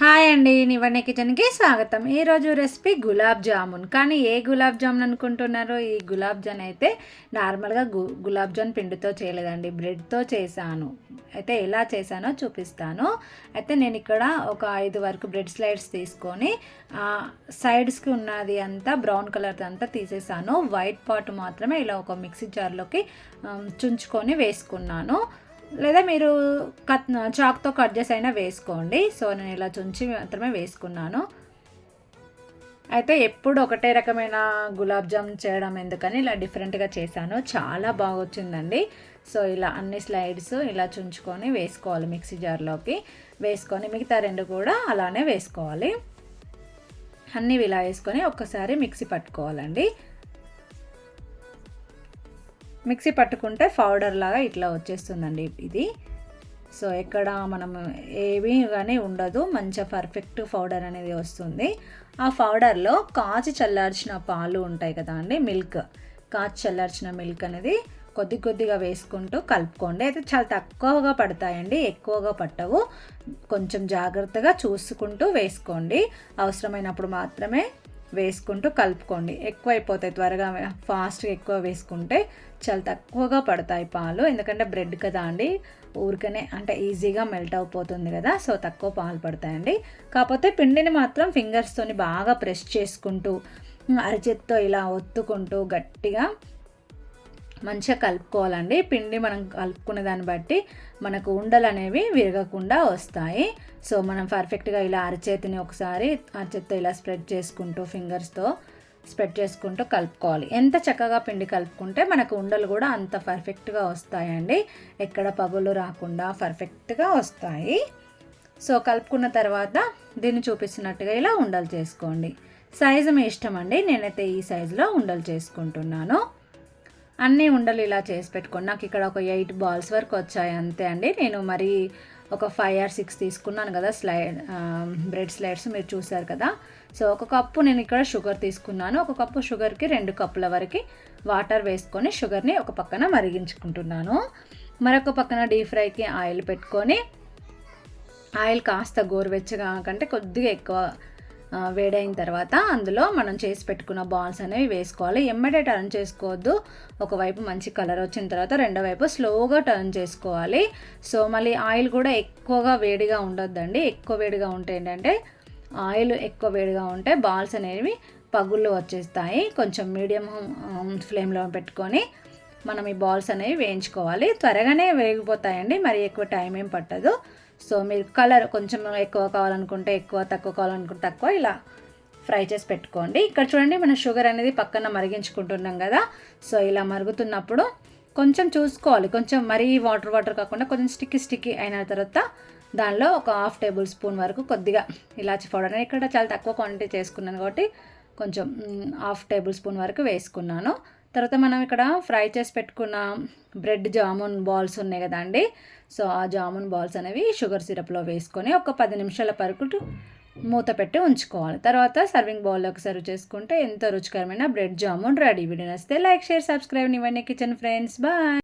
Hi అండి నివన్నీ కిచెన్కి స్వాగతం. ఈరోజు రెసిపీ గులాబ్ జామున్. కానీ ఏ గులాబ్ జామున్ అనుకుంటున్నారో? ఈ గులాబ్ జాన్ అయితే నార్మల్గా గు గులాబ్ జాన్ పిండితో చేయలేదండి. బ్రెడ్తో చేశాను. అయితే ఎలా చేశానో చూపిస్తాను. అయితే నేను ఇక్కడ ఒక ఐదు వరకు బ్రెడ్ స్లైడ్స్ తీసుకొని సైడ్స్కి ఉన్నది అంతా బ్రౌన్ కలర్ అంతా తీసేసాను. వైట్ పాట్ మాత్రమే ఇలా ఒక మిక్సీ జార్లోకి చుంచుకొని వేసుకున్నాను. లేదా మీరు కట్ చాక్తో కట్ చేసి అయినా వేసుకోండి. సో నేను ఇలా చుంచి మాత్రమే వేసుకున్నాను. అయితే ఎప్పుడు ఒకటే రకమైన గులాబ్ జామ్ చేయడం ఎందుకని ఇలా డిఫరెంట్గా చేశాను. చాలా బాగా వచ్చిందండి సో ఇలా అన్ని స్లైడ్స్ ఇలా చుంచుకొని వేసుకోవాలి మిక్సీ జార్లోకి. వేసుకొని మిగతా రెండు కూడా అలానే వేసుకోవాలి. అన్నీ ఇలా వేసుకొని ఒక్కసారి మిక్సీ పట్టుకోవాలండి. మిక్సీ పట్టుకుంటే పౌడర్ లాగా ఇట్లా వచ్చేస్తుందండి ఇది. సో ఎక్కడ మనం ఏవి కానీ ఉండదు మంచిగా పర్ఫెక్ట్ పౌడర్ అనేది వస్తుంది. ఆ పౌడర్లో కాచి చల్లార్చిన పాలు ఉంటాయి కదా అండి మిల్క్. కాచి చల్లార్చిన మిల్క్ అనేది కొద్ది కొద్దిగా వేసుకుంటూ కలుపుకోండి. అయితే చాలా తక్కువగా పడతాయండి ఎక్కువగా పట్టవు. కొంచెం జాగ్రత్తగా చూసుకుంటూ వేసుకోండి. అవసరమైనప్పుడు మాత్రమే వేసుకుంటూ కలుపుకోండి. ఎక్కువ అయిపోతాయి త్వరగా ఫాస్ట్గా ఎక్కువ వేసుకుంటే చాలా తక్కువగా పడతాయి పాలు. ఎందుకంటే బ్రెడ్ కదా అండి. ఊరికనే అంటే ఈజీగా మెల్ట్ అయిపోతుంది కదా సో తక్కువ పాలు పడతాయండి. కాకపోతే పిండిని మాత్రం ఫింగర్స్తోని బాగా ప్రెస్ చేసుకుంటూ అరచేత్తో ఇలా ఒత్తుకుంటూ గట్టిగా మంచిగా కలుపుకోవాలండి. పిండి మనం కలుపుకునే దాన్ని బట్టి మనకు ఉండలు అనేవి విరగకుండా వస్తాయి. సో మనం పర్ఫెక్ట్గా ఇలా అరచేతిని ఒకసారి అరచేతితో ఇలా స్ప్రెడ్ చేసుకుంటూ ఫింగర్స్తో స్ప్రెడ్ చేసుకుంటూ కలుపుకోవాలి. ఎంత చక్కగా పిండి కలుపుకుంటే మనకు ఉండలు కూడా అంత పర్ఫెక్ట్గా వస్తాయండి. ఎక్కడ పగులు రాకుండా పర్ఫెక్ట్గా వస్తాయి. సో కలుపుకున్న తర్వాత దీన్ని చూపిస్తున్నట్టుగా ఇలా ఉండలు చేసుకోండి. సైజు మీ ఇష్టం అండి నేనైతే ఈ సైజులో ఉండలు చేసుకుంటున్నాను. అన్నీ ఉండలు ఇలా చేసి పెట్టుకోండి నాకు ఇక్కడ ఒక ఎయిట్ బాల్స్ వరకు వచ్చాయి అంతే అండి. నేను మరి ఒక ఫైవ్ ఆర్ సిక్స్ తీసుకున్నాను కదా స్లైడ్ బ్రెడ్ స్లైడ్స్ మీరు చూసారు కదా. సో ఒక కప్పు నేను ఇక్కడ షుగర్ తీసుకున్నాను. ఒక కప్పు షుగర్కి రెండు కప్పుల వరకు వాటర్ వేసుకొని షుగర్ని ఒక పక్కన మరిగించుకుంటున్నాను. మరొక పక్కన డీప్ ఫ్రైకి ఆయిల్ పెట్టుకొని ఆయిల్ కాస్త గోరువెచ్చగా కంటే కొద్దిగా ఎక్కువ వేడైన తర్వాత అందులో మనం చేసి పెట్టుకున్న బాల్స్ అనేవి వేసుకోవాలి. ఎమ్మడే టర్న్ చేసుకోవద్దు. ఒకవైపు మంచి కలర్ వచ్చిన తర్వాత రెండో వైపు స్లోగా టర్న్ చేసుకోవాలి. సో మళ్ళీ ఆయిల్ కూడా ఎక్కువగా వేడిగా ఉండొద్దండి. ఎక్కువ వేడిగా ఉంటే ఏంటంటే ఆయిల్ ఎక్కువ వేడిగా ఉంటే బాల్స్ అనేవి పగుళ్ళు వచ్చేస్తాయి. కొంచెం మీడియం ఫ్లేమ్లో um, పెట్టుకొని మనం ఈ బాల్స్ అనేవి వేయించుకోవాలి. త్వరగానే వేగిపోతాయండి. మరి ఎక్కువ టైం ఏం పట్టదు. సో మీరు కలర్ కొంచెం ఎక్కువ కావాలనుకుంటే ఎక్కువ తక్కువ కావాలనుకుంటే తక్కువ ఇలా ఫ్రై చేసి పెట్టుకోండి. ఇక్కడ చూడండి మన షుగర్ అనేది పక్కన మరిగించుకుంటున్నాం కదా. సో ఇలా మరుగుతున్నప్పుడు కొంచెం చూసుకోవాలి. కొంచెం మరీ వాటర్ వాటర్ కాకుండా కొంచెం స్టిక్కీ స్టిక్కీ అయిన తర్వాత దానిలో ఒక హాఫ్ టేబుల్ స్పూన్ వరకు కొద్దిగా ఇలాచి పౌడర్ ఇక్కడ చాలా తక్కువ క్వాంటిటీ చేసుకున్నాను కాబట్టి కొంచెం హాఫ్ టేబుల్ స్పూన్ వరకు వేసుకున్నాను. తర్వాత మనం ఇక్కడ ఫ్రై చేసి పెట్టుకున్న బ్రెడ్ జామున్ బాల్స్ ఉన్నాయి కదా అండి. సో ఆ జామున్ బాల్స్ అనేవి షుగర్ సిరప్లో వేసుకొని ఒక పది నిమిషాల పరకు మూత పెట్టి ఉంచుకోవాలి. తర్వాత సర్వింగ్ బౌల్లోకి సర్వ్ చేసుకుంటే ఎంతో రుచికరమైన బ్రెడ్ జామున్ రెడీ. వీడియో నచ్చితే లైక్ షేర్ సబ్స్క్రైబ్. ఇవన్నీ కిచెన్ ఫ్రెండ్స్. బాయ్!